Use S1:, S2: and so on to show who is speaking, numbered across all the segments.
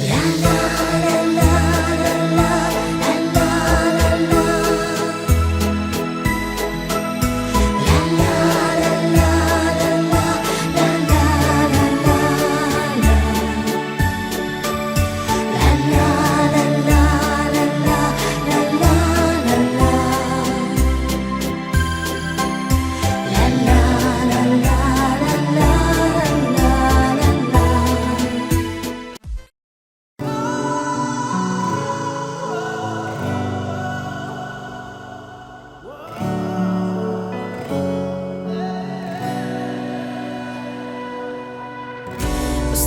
S1: La, la.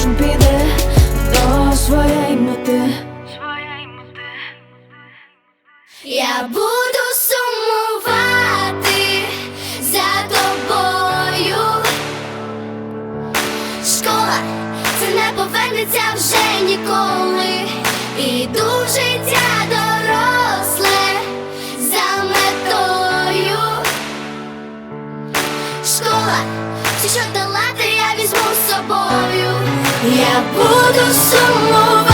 S1: кожен піде до своєї мети.
S2: Я буду сумувати за тобою. Школа це не повернеться вже ніколи. Іду в життя доросле Я буду сумувати